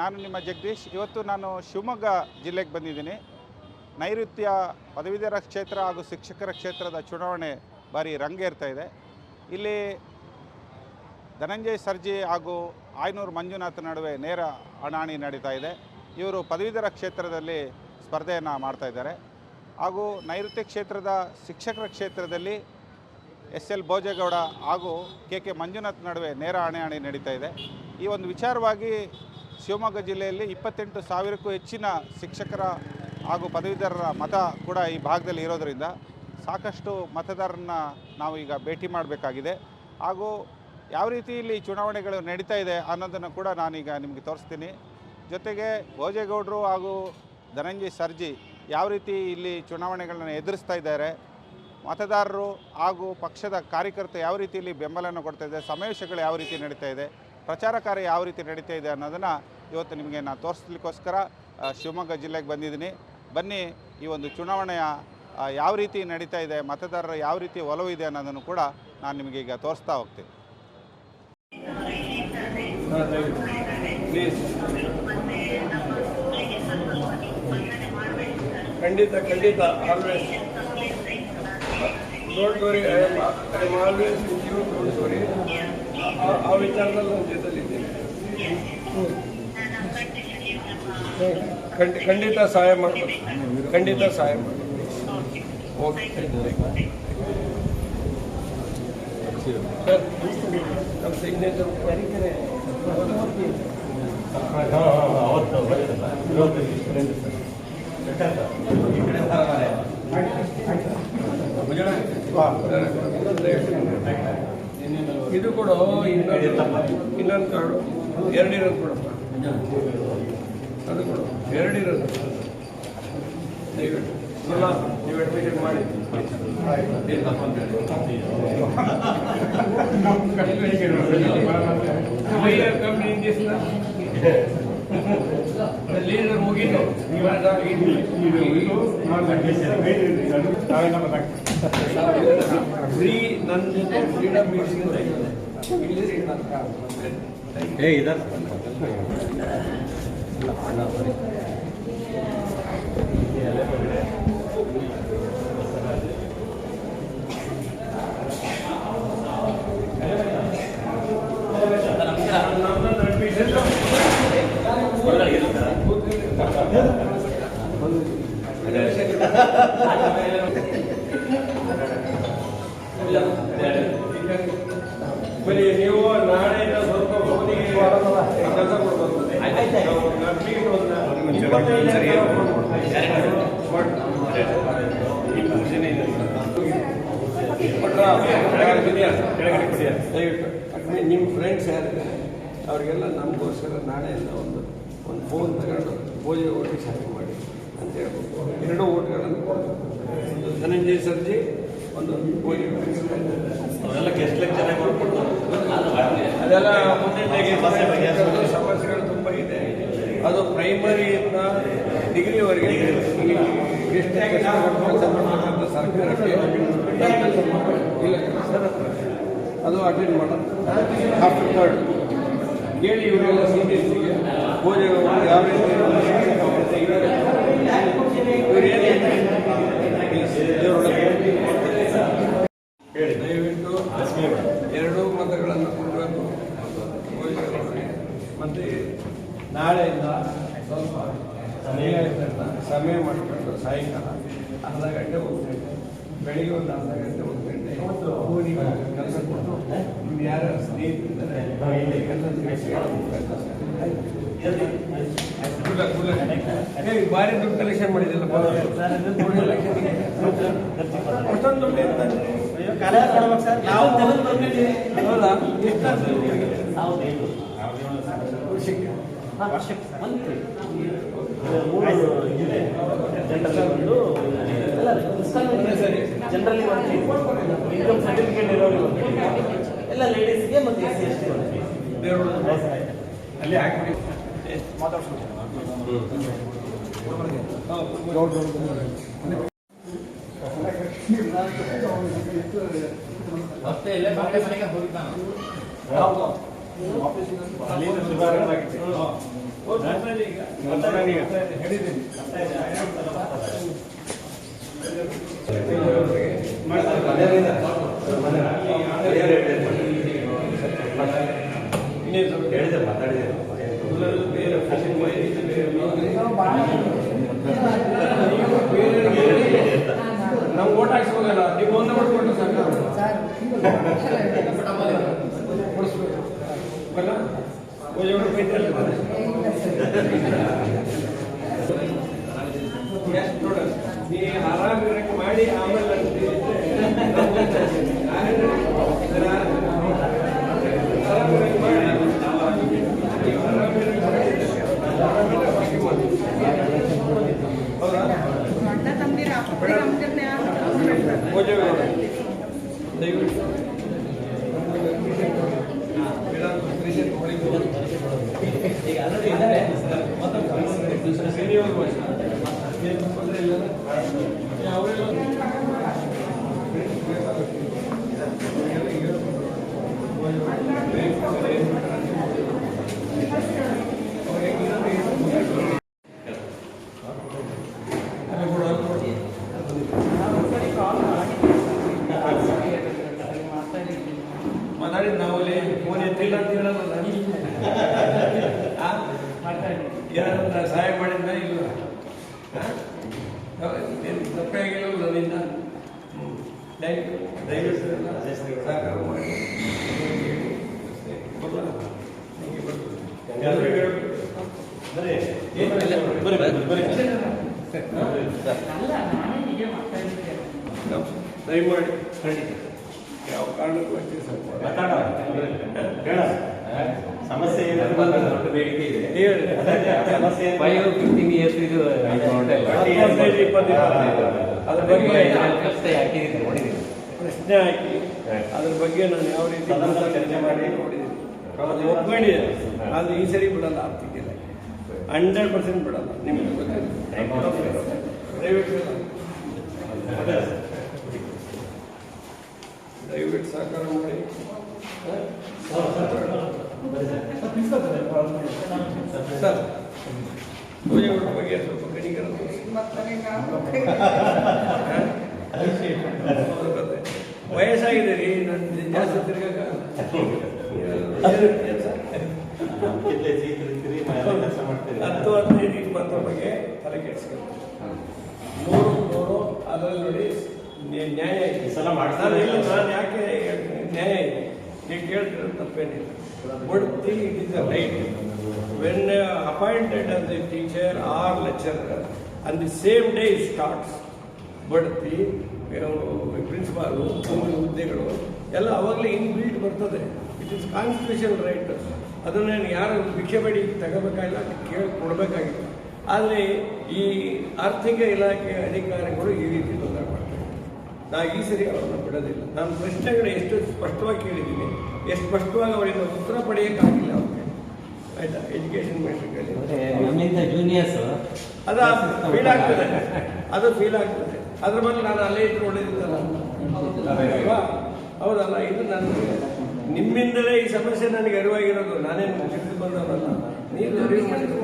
ನಾನು ನಿಮ್ಮ ಜಗದೀಶ್. ಇವತ್ತು ನಾನು ಶಿವಮೊಗ್ಗ ಜಿಲ್ಲೆಗೆ ಬಂದಿದ್ದೀನಿ. ನೈಋತ್ಯ ಪದವೀಧರ ಕ್ಷೇತ್ರ ಹಾಗೂ ಶಿಕ್ಷಕರ ಕ್ಷೇತ್ರದ ಚುನಾವಣೆ ಬಾರಿ ರಂಗೇರ್ತಾ ಇದೆ. ಇಲ್ಲಿ ಧನಂಜಯ್ ಸರ್ಜಿ ಹಾಗೂ ಆಯನೂರು ಮಂಜುನಾಥ್ ನಡುವೆ ನೇರ ಅಣಾಣಿ ನಡೀತಾ ಇದೆ. ಇವರು ಪದವೀಧರ ಕ್ಷೇತ್ರದಲ್ಲಿ ಸ್ಪರ್ಧೆಯನ್ನು ಮಾಡ್ತಾ ಇದ್ದಾರೆ. ಹಾಗೂ ನೈಋತ್ಯ ಕ್ಷೇತ್ರದ ಶಿಕ್ಷಕರ ಕ್ಷೇತ್ರದಲ್ಲಿ ಎಸ್ ಎಲ್ ಭೋಜೇಗೌಡ ಹಾಗೂ ಕೆ ಕೆ ಮಂಜುನಾಥ್ ನಡುವೆ ನೇರ ಹಣೆಹಣಿ ನಡೀತಾ ಇದೆ. ಈ ಒಂದು ವಿಚಾರವಾಗಿ ಶಿವಮೊಗ್ಗ ಜಿಲ್ಲೆಯಲ್ಲಿ ಇಪ್ಪತ್ತೆಂಟು ಸಾವಿರಕ್ಕೂ ಹೆಚ್ಚಿನ ಶಿಕ್ಷಕರ ಹಾಗೂ ಪದವೀಧರರ ಮತ ಕೂಡ ಈ ಭಾಗದಲ್ಲಿ ಇರೋದರಿಂದ ಸಾಕಷ್ಟು ಮತದಾರರನ್ನ ನಾವು ಈಗ ಭೇಟಿ ಮಾಡಬೇಕಾಗಿದೆ. ಹಾಗೂ ಯಾವ ರೀತಿ ಇಲ್ಲಿ ಚುನಾವಣೆಗಳು ನಡೀತಾ ಇದೆ ಅನ್ನೋದನ್ನು ಕೂಡ ನಾನೀಗ ನಿಮಗೆ ತೋರಿಸ್ತೀನಿ. ಜೊತೆಗೆ ಭೋಜೇಗೌಡರು ಹಾಗೂ ಧನಂಜಯ್ ಸರ್ಜಿ ಯಾವ ರೀತಿ ಇಲ್ಲಿ ಚುನಾವಣೆಗಳನ್ನು ಎದುರಿಸ್ತಾ ಇದ್ದಾರೆ, ಮತದಾರರು ಹಾಗೂ ಪಕ್ಷದ ಕಾರ್ಯಕರ್ತ ಯಾವ ರೀತಿಯಲ್ಲಿ ಬೆಂಬಲವನ್ನು ಕೊಡ್ತಾ ಇದೆ, ಸಮಾವೇಶಗಳು ಯಾವ ರೀತಿ ನಡೀತಾ ಇದೆ ಪ್ರಚಾರ ಕಾರ್ಯ ಯಾವ ರೀತಿ ನಡೀತಾ ಇದೆ ಅನ್ನೋದನ್ನು ಇವತ್ತು ನಿಮಗೆ ನಾನು ತೋರಿಸ್ಲಿಕ್ಕೋಸ್ಕರ ಶಿವಮೊಗ್ಗ ಜಿಲ್ಲೆಗೆ ಬಂದಿದ್ದೀನಿ. ಬನ್ನಿ, ಈ ಒಂದು ಚುನಾವಣೆಯ ಯಾವ ರೀತಿ ನಡೀತಾ ಇದೆ, ಮತದಾರರ ಯಾವ ರೀತಿ ಒಲವು ಇದೆ ಅನ್ನೋದನ್ನು ಕೂಡ ನಾನು ನಿಮಗೆ ಈಗ ತೋರಿಸ್ತಾ ಹೋಗ್ತೀನಿ. ಖಂಡಿತ ಖಂಡಿತ ಖಂಡಿತ always don't worry I am I am always with you don't worry ಆ ವಿಚಾರದಲ್ಲಿ ನಾನು ಜೊತೆಲಿದ್ದೀನಿ ಖಂಡಿ ಖಂಡಿತ ಸಹಾಯ ಮಾಡ್ಬೋದು ಖಂಡಿತ ಸಹಾಯ ಮಾಡಿ ಓಕೆ ಸರ್ ನಮ್ಮ ಸಿಗ್ನೇಚರ್ ಇದು ಕೂಡ, ಇನ್ನೊಂದು ಕಾರ್ಡು ಎರಡಿರೋದು ಕೊಡಪ್ಪ. ಅದು ಕೊಡು. ಎರಡಿರೋದು. ದಯವಿಟ್ಟು ನೀವು ಅಡ್ಮಿಷನ್ ಮಾಡಿ. ಲೀಡರ್ ಮುಗೀತು. ಫ್ರೀ ನನ್ನ ಜೊತೆ ಫ್ರೀಡಮ್ ಮೀಟಿಂಗ್ ಇಲ್ಲಿ ಏ ಬರೀ ನೀವು ನಾಳೆ ಸ್ವಲ್ಪ ಭವನಿಗೆ ಕೆಲಸ ಕೊಡ್ಬೋದು? ದಯವಿಟ್ಟು ನಿಮ್ಮ ಫ್ರೆಂಡ್ಸ್ ಯಾರಿದ್ದಾರೆ ಅವರಿಗೆಲ್ಲ ನಮಗೋಸ್ಕರ ನಾಳೆಯಿಂದ ಒಂದು ಒಂದು ಫೋನ್ ತಗೊಂಡು ಪೂಜೆ ಓಟಿಗೆ ಸಹಾಯ ಮಾಡಿ ಅಂತ ಹೇಳ್ಬೋದು. ಎರಡು ಓಟ್ಗಳನ್ನು ಒಂದು ಧನಂಜಯ ಸರ್ಜಿ ಒಂದು. ಅವೆಲ್ಲ ಗೆಸ್ಟ್ ಲೆಕ್ಚರ್ ಅದೆಲ್ಲ ಮುಂದಿನ ಸಮಸ್ಯೆಗಳು ತುಂಬ ಇದೆ. ಅದು ಪ್ರೈಮರಿಯಿಂದ ಡಿಗ್ರಿವರೆಗೆ ಗೆಸ್ಟ್ ಸರ್ಕಾರಕ್ಕೆ ಇಲ್ಲ ಸರ್. ಅದು ಅಟೆಂಡ್ ಮಾಡೋದು ಆಫ್ಟರ್ ಥರ್ಡ್ ಕೇಳಿ ಇವರೆಲ್ಲ ಸೀನಿಯರ್ಸಿಗೆ ಪೂಜೆ ಯಾವ ರೀತಿ ಶಿಕ್ಷಕ ಇದ್ದಾರೆ? ಇವ್ರು ಏನು ಹೇಳಿ ದಯವಿಟ್ಟು ಎರಡೂ ಮತಗಳನ್ನು ಕೊಡಬೇಕು ಮತ್ತೆ ನಾಳೆಯಿಂದ ಸ್ವಲ್ಪ ಸಮಯ ಇರ್ತದೆ. ಸಮಯ ಮಾಡಿಕೊಂಡು ಸಾಯಂಕಾಲ ಅರ್ಧ ಗಂಟೆ ಹೋಗ್ತೇನೆ ಬೆಳಿಗ್ಗೆ ಒಂದು ಅರ್ಧ ಗಂಟೆ ಒಂದು ಗಂಟೆ ಊರಿಗೆ ಕೆಲಸ ಕೊಟ್ಟು ನಿಮ್ಗೆ ಯಾರ ಸ್ನೇಹಿತರಿದ್ದಾರೆ ಭಾರಿ ದುಡ್ಡು ಕಲೆಕ್ಷನ್ ಮಾಡಿದಿಲ್ಲ ಅಷ್ಟೊಂದು ದುಡ್ಡು ಇರ್ತದೆ ಹೌದಾ? ನಿಮಗೆ? ವರ್ಷಕ್ಕೆ ಮಂತ್ಲಿ. ಮೂರು ಇದೆ ಜನರಲ್ ಜನರಲಿ ಒಂದು ಇನ್ಕಮ್ ಸರ್ಟಿಫಿಕೇಟ್ ಇರೋರು ಎಲ್ಲ ಲೇಡೀಸ್ಗೆ ಮತ್ತೆ ಎಸ್ ಸಿ ಎಸ್ ಟಿ ಹಾಕಿ ಮತ್ತೆ ಇಲ್ಲೇ ಬಾಂಡೆ ಮನೆಗೆ ಹೋಗಿದ್ದಾನೆ. ಅಲ್ಲಿಂದ ಸುಧಾರಣೆಯಾಗಿದೆ. ಹೋದ್ ಮಾತಾಡಿ ಈಗ. ಮಾತಾಡಿ ಈಗ. ಹೇಳಿದ್ದೀನಿ. ಇನ್ನೇನ್ ಸ್ವಲ್ಪ ಹೇಳಿದೆ ಮಾತಾಡಿದೆ ಎಲ್ಲರೂ ಬೇರೆ ಫಂಕ್ಷನ್ ಮಾಡಿ ಬೇರೆ ನಾವು ಓಟ್ ಹಾಕ್ಸ್ಬೇಕಲ್ಲ ನೀವು ಒಂದೇ ಮಾಡ್ಕೊಂಡು ಸಾಕು ಕೊಡಿಸ್ಬೇಕು ಬಲ್ಲ ಪೂಜೆ ಮಾಡಿ ಬೈತಾರೆ ಎಷ್ಟು ನೋಡ ನೀ ಆರಾಮಿರಕ್ಕೆ ಮಾಡಿ ಆಮೇಲೆ ಆರಾಮಿರಕ್ಕೆ ಮಾಡಿ ನೀವು ಆರಾಮಿರಕ್ಕೆ ಮಾಡಿ ಆರಾಮಿರಕ್ಕೆ ಮಾಡಿ. ಹೌದಾ ಅಣ್ಣ ತಮ್ಮದಿರ ಅಪ್ಪ ತಮ್ಮದಿರ್ನ ಪೂಜೆ ಮಾಡಿ. ದಯವಿಟ್ಟು ಈಗ ಆಲ್ರೆಡಿ ಇದ್ದಾರೆ ಸೀನಿಯರ್ ಬಾಯ್ಸ್. ಏನು ತೊಂದರೆ ಇಲ್ಲ? ಅವರೆಲ್ಲ ನಾವು ಖಂಡಿತ. ಯಾವ ಕಾರಣಕ್ಕೂ ಅಷ್ಟೇ ಸ್ವಲ್ಪ ಹೇಳ ಸಮಸ್ಯೆ ದೊಡ್ಡ ಬೇಡಿಕೆ ಇದೆ. ಅದ್ರ ಬಗ್ಗೆ ಪ್ರಶ್ನೆ ಹಾಕಿ ಅದ್ರ ಬಗ್ಗೆ ನಾನು ಯಾವ ರೀತಿ ಚರ್ಚೆ ಮಾಡಿ. ನೋಡಿದ್ದೀನಿ. ಅದು ಒಪ್ಕೊಂಡಿದೆ ಅದು ಈ ಸರಿ ಬಿಡಲ್ಲ ಆರ್ಥಿಕ ಇಲಾಖೆ ಹಂಡ್ರೆಡ್ ಪರ್ಸೆಂಟ್ ಬಿಡಲ್ಲ ನಿಮಗೆ ಗೊತ್ತಿಲ್ಲ ದಯವಿಟ್ಟು ದಯವಿಟ್ಟು ಸಹಕಾರ ಮಾಡಿ. ಸರ್ ಪೂಜೆ ಬಗ್ಗೆ ಸ್ವಲ್ಪ ಕಣಿಕರ. ವಯಸ್ಸಾಗಿದೆ ರೀ ನನ್ನ ಜಾಸ್ತಿ ಮಾಡ್ತೀರಿ. ಹತ್ತು ಹದಿನೈದು ಇಪ್ಪತ್ತರ ಬಗ್ಗೆ ತಲೆ ಕೆಡಿಸ್ಕೊಂಡು ನೂರು ನೂರು ಅದರಲ್ಲಿ ನೋಡಿ ನ್ಯಾಯ ಇದೆ ಸಲ ಮಾಡ್ತಾರೆ. ನಾನು ಇಲ್ಲ ನಾನು ಯಾಕೆ ನ್ಯಾಯ ಇದೆ ನೀವು ಕೇಳ್ತಿರೋದು ತಪ್ಪೇನಿಲ್ಲ. ಬಡ್ತಿ it is a right when appointed as a teacher or lecturer on the same day it starts ಬಡ್ತಿ ಪ್ರಿನ್ಸಿಪಾಲು ಹುದ್ದೆಗಳು ಎಲ್ಲ ಅವಾಗಲೇ ಇನ್ ಬಿಲ್ಟ್ ಬರ್ತದೆ. ಇಟ್ ಇಸ್ ಕಾನ್ಸ್ಟಿಟ್ಯೂಷನ್ ರೈಟ್ ಅದನ್ನು ಯಾರು ಭಿಕ್ಷೆ ಬೇಡಿ ತಗೋಬೇಕಾಗಿಲ್ಲ ಕೇಳಿ ಕೊಡಬೇಕಾಗಿಲ್ಲ. ಆದರೆ ಈ ಆರ್ಥಿಕ ಇಲಾಖೆ ಅಧಿಕಾರಿಗಳು ಈ ರೀತಿ ನಾ ಈ ಸರಿ ಅವರನ್ನು ಬಿಡೋದಿಲ್ಲ. ನಾನು ಪ್ರಶ್ನೆಗಳು ಎಷ್ಟು ಸ್ಪಷ್ಟವಾಗಿ ಕೇಳಿದ್ದೀನಿ. ಎಷ್ಟು ಸ್ಪಷ್ಟವಾಗಿ ಅವರಿಂದ ಉತ್ತರ ಪಡೆಯೋಕ್ಕಾಗಿಲ್ಲ ಅವ್ರಿಗೆ. ಆಯಿತಾ? ಎಜುಕೇಷನ್ ಮಿನಿಸ್ಟರ್ ನಮ್ಮಿಂದ ಜೂನಿಯರ್ಸ್ ಅದು ಫೀಲ್ ಆಗ್ತದೆ. ಅದು ಫೀಲ್ ಆಗ್ತದೆ. ಅದ್ರ ಬಗ್ಗೆ ನಾನು ಅಲ್ಲೇ ಇದ್ರೆ ಒಳ್ಳೇದಿದ್ದಲ್ಲ ಅಲ್ವಾ? ಹೌದಲ್ಲ? ಇದು ನನ್ನ ನಿಮ್ಮಿಂದಲೇ ಈ ಸಮಸ್ಯೆ ನನಗೆ ಅರಿವಾಗಿರೋದು. ನಾನೇನು ಮುಗಿಸಿ ಬಂದವರಲ್ಲ. ನೀವು ಅರಿವು ಮಾಡಿದ್ರು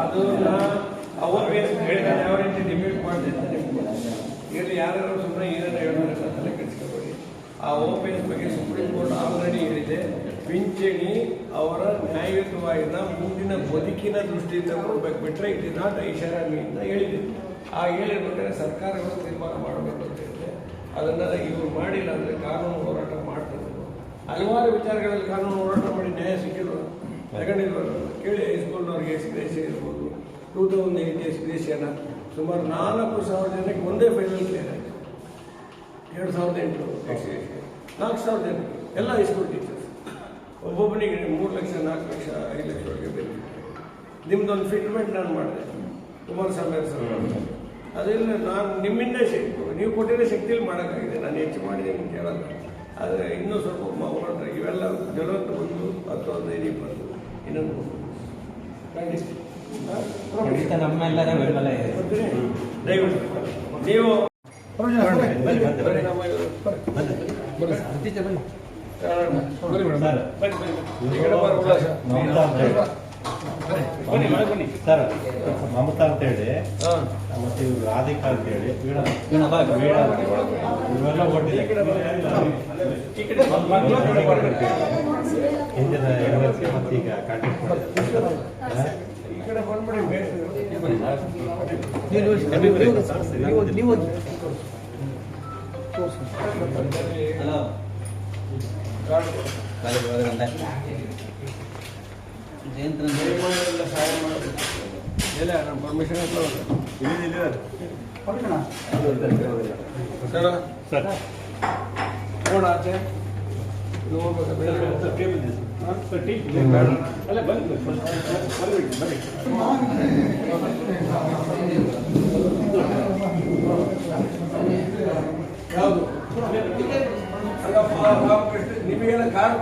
ಅದು ನಾ ಅವಾಗ ಹೇಳಿದ ಯಾವ ರೀತಿ ಡಿಬೇಟ್ ಮಾಡಿದೆ ಅಂತ ಯಾರ್ಯಾರು ಯಾರು ಸುಮ್ಮನೆ ಏನೇನು ಹೇಳೋದ್ರೆ ತಲೆ ಕೆಡಿಸ್ಕೋಬೇಡಿ. ಆ ಓಪನ್ ಬಗ್ಗೆ ಸುಪ್ರೀಂ ಕೋರ್ಟ್ ಆಲ್ರೆಡಿ ಹೇಳಿದೆ. ಪಿಂಚಣಿ ಅವರ ನ್ಯಾಯಯುತವಾಗಿನ ಮುಂದಿನ ಬದುಕಿನ ದೃಷ್ಟಿಯಿಂದ ಕೊಡಬೇಕು ಬಿಟ್ಟರೆ ಇಟ್ ಇಸ್ ನಾಟ್ ಐಷಾರಾಮಿ ಅಂತ ಹೇಳಿದೆ. ಆ ಹೇಳಿರ್ಬೇಕಾದ್ರೆ ಸರ್ಕಾರಗಳು ತೀರ್ಮಾನ ಮಾಡಬೇಕು ಅಂತ ಹೇಳಿದೆ. ಅದನ್ನು ಇವರು ಮಾಡಿಲ್ಲ ಅಂದರೆ ಕಾನೂನು ಹೋರಾಟ ಮಾಡ್ತಾರೆ. ಹಲವಾರು ವಿಚಾರಗಳಲ್ಲಿ ಕಾನೂನು ಹೋರಾಟ ಮಾಡಿ ನ್ಯಾಯ ಸಿಕ್ಕಿಲ್ಲ ತಗೊಂಡಿಲ್ವರು ಕೇಳಿ, ಹೈಸ್ಕೂಲ್ನವ್ರಿಗೆ ಎಕ್ಸ್ಪ್ರೇಷನ್ ಇರ್ಬೋದು. ಟೂ ತೌಸಂಡ್ ಏಯ್ಟ್ ಎಕ್ಸ್ಪ್ರೇಷನ್ ಸುಮಾರು ನಾಲ್ಕು ಸಾವಿರ ಜನಕ್ಕೆ ಒಂದೇ ಫೈನಲ್ ಕ್ಲಿಯರ್ ಆಯಿತು. ಎರಡು ಸಾವಿರದ ಎಂಟು ನಾಲ್ಕು ಸಾವಿರ ಎಂಟು ಎಲ್ಲ ಹೈಸ್ಕೂಲ್ ಟೀಚರ್ಸ್ ಒಬ್ಬೊಬ್ಬನಿಗೆ ಮೂರು ಲಕ್ಷ ನಾಲ್ಕು ಲಕ್ಷ ಐದು ಲಕ್ಷ ಒಳಗೆ ಬೇಕು. ನಿಮ್ದೊಂದು ಫಿಟ್ಮೆಂಟ್ ನಾನು ಮಾಡಿದೆ. ಕುಮಾರಸ್ವಾಮಿ ಸರ್ ಅದರಿಂದ ನಾನು ನಿಮ್ಮಿಂದ ಶಕ್ತಿ ನೀವು ಕೊಟ್ಟಿರೋ ಶಕ್ತಿಯಲ್ಲಿ ಮಾಡೋಕ್ಕಾಗಿದೆ. ನಾನು ಹೆಚ್ಚು ಮಾಡಿದೆ ನಿಮ್ಗೆ ಕೇಳಲ್ಲ ಆದರೆ ಇನ್ನೂ ಸ್ವಲ್ಪ ಮಾಡಿದ್ರೆ ಇವೆಲ್ಲ ಜಲವತ್ತು ಬಂದು ಹತ್ತು ಹದಿನೈದು ಇಪ್ಪತ್ತು. ಇನ್ನೊಂದು ಖಂಡಿತ. ಹಾ? ಖಂಡಿತ ನಮ್ಮೆಲ್ಲರ ಬೆಂಬಲ ಇದೆ? ನೀವು ಸರ್. ಮಮತಾ ಅಂತ ಹೇಳಿ ಮತ್ತೆ ಇವ್ರು ರಾಧಿಕಾ ಅಂತ ಹೇಳಿ ಇವೆಲ್ಲ ಕಡೆ ಹಿಂದಿನ ಯೂನಿವರ್ಸಿಟಿ ಮತ್ತೆ ಈಗ ಕಾಂಟ್ಯಾಕ್ಟ್ ಮಾಡಿದ್ದಾರೆ ಈ ಕಡೆ ಬಂದ್ಬಿಡಿ ಬೇಕು ಬನ್ನಿ ಎಲ್ಲ ಸಹಾಯ ಮಾಡೋದು ಎಲ್ಲ ನಮ್ಮ ಪರ್ಮಿಷನ್ ಎಲ್ಲ ಸರ್ ಸರ್ ನೋಡ ಆಚೆ ಹೋಗ್ಬೇಕಾ. ಅಲ್ಲ ಬನ್ನಿ ಬನ್ನಿ ಬನ್ನಿ ಯಾವುದು ಅಲ್ಲಪ್ಪ, ರಾಮಕೃಷ್ಣ, ನಿಮಗೆಲ್ಲ ಕಾರ್ಡ್